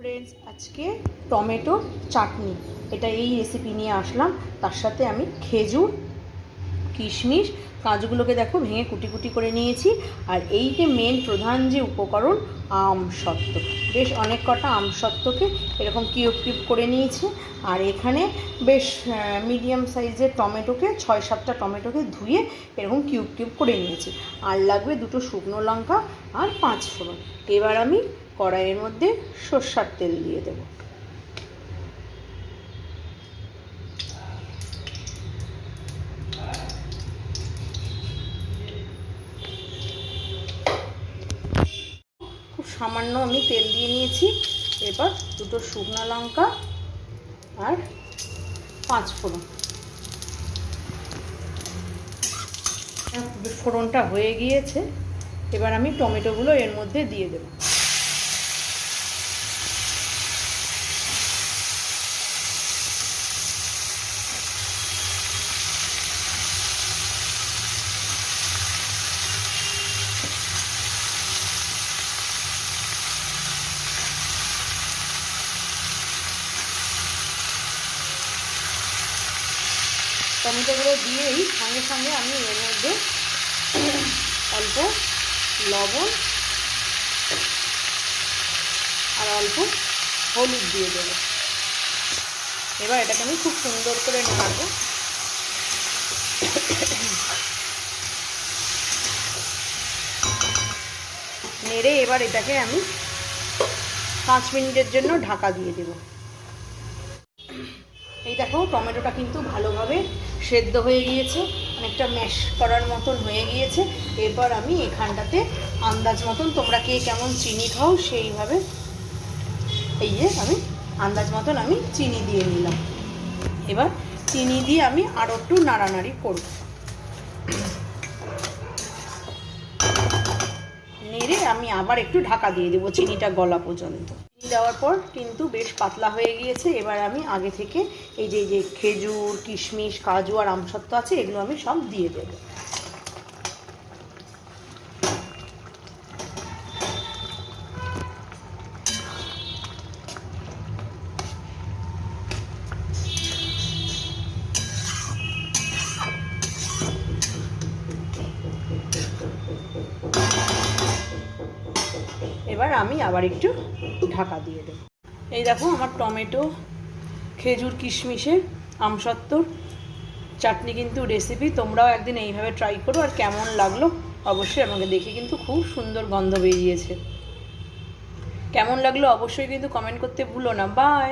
Friends আজকে tomato চাটনি। এটা এই রেসিপি নিয়ে আসলাম। তার সাথে আমি খেজুর কিশমিশ, কাজুগুলোকে দেখো ভেঙে কুটি কুটি করে নিয়েছি। আর এই যে মেন প্রধান যে উপকরণ আম সত্ত্ব বেশ অনেক কটা আম সত্ত্বকে এরকম কিউব কিউব করে নিয়েছি। আর এখানে বেশ মিডিয়াম সাইজের টমেটোকে, ছয় সাতটা টমেটোকে ধুয়ে এরকম কিউব কিউব করে নিয়েছি। আর লাগবে দুটো শুকনো লঙ্কা আর পাঁচ ফোড়ন। এবার আমি কড়াইয়ের মধ্যে সর্ষার তেল দিয়ে দেবো। সামান্য আমি তেল দিয়ে নিয়েছি। এবার দুটো শুকনো লঙ্কা আর পাঁচ ফোড়ন। ফোড়নটা হয়ে গিয়েছে। এবার আমি টমেটোগুলো এর মধ্যে দিয়ে দেবো। টমেটোগুলো দিয়েই সঙ্গে সঙ্গে আমি এর মধ্যে অল্প লবণ আর অল্প হলুদ দিয়ে দেবো। এবার এটাকে আমি খুব সুন্দর করে নাড়বো। নেড়ে এবার এটাকে আমি পাঁচ মিনিটের জন্য ঢাকা দিয়ে দেবো। এই দেখো, টমেটোটা কিন্তু ভালোভাবে সেদ্ধ হয়ে গিয়েছে, অনেকটা ম্যাশ করার মতন হয়ে গিয়েছে। এরপর আমি এখানটাতে আন্দাজ মতন তোমরা কে কেমন চিনি খাও, সেইভাবে এই যে আমি আন্দাজ মতন আমি চিনি দিয়ে নিলাম। এবার চিনি দিয়ে আমি আরও একটু নাড়ানাড়ি করব। নেড়ে আমি আবার একটু ঢাকা দিয়ে দেবো চিনিটা গলা পর্যন্ত। দেওয়ার পর কিন্তু বেশ পাতলা হয়ে গিয়েছে। এবার আমি আগে থেকে এই যে এই যে খেজুর, কিশমিশ, কাজু আর আমসত্ত্ব আছে, এগুলো আমি সব দিয়ে দেবো। এবার আমি আবার একটু ঢাকা দিয়ে দেব। এই দেখো আমার টমেটো, খেজুর কিশমিশের আমসত্তর চাটনি কিন্তু রেসিপি তোমরাও একদিন এইভাবে ট্রাই করো আর কেমন লাগল অবশ্যই আমাকে দেখে কিন্তু খুব সুন্দর গন্ধ বেরিয়েছে। কেমন লাগল অবশ্যই কিন্তু কমেন্ট করতে ভুলো না। বাই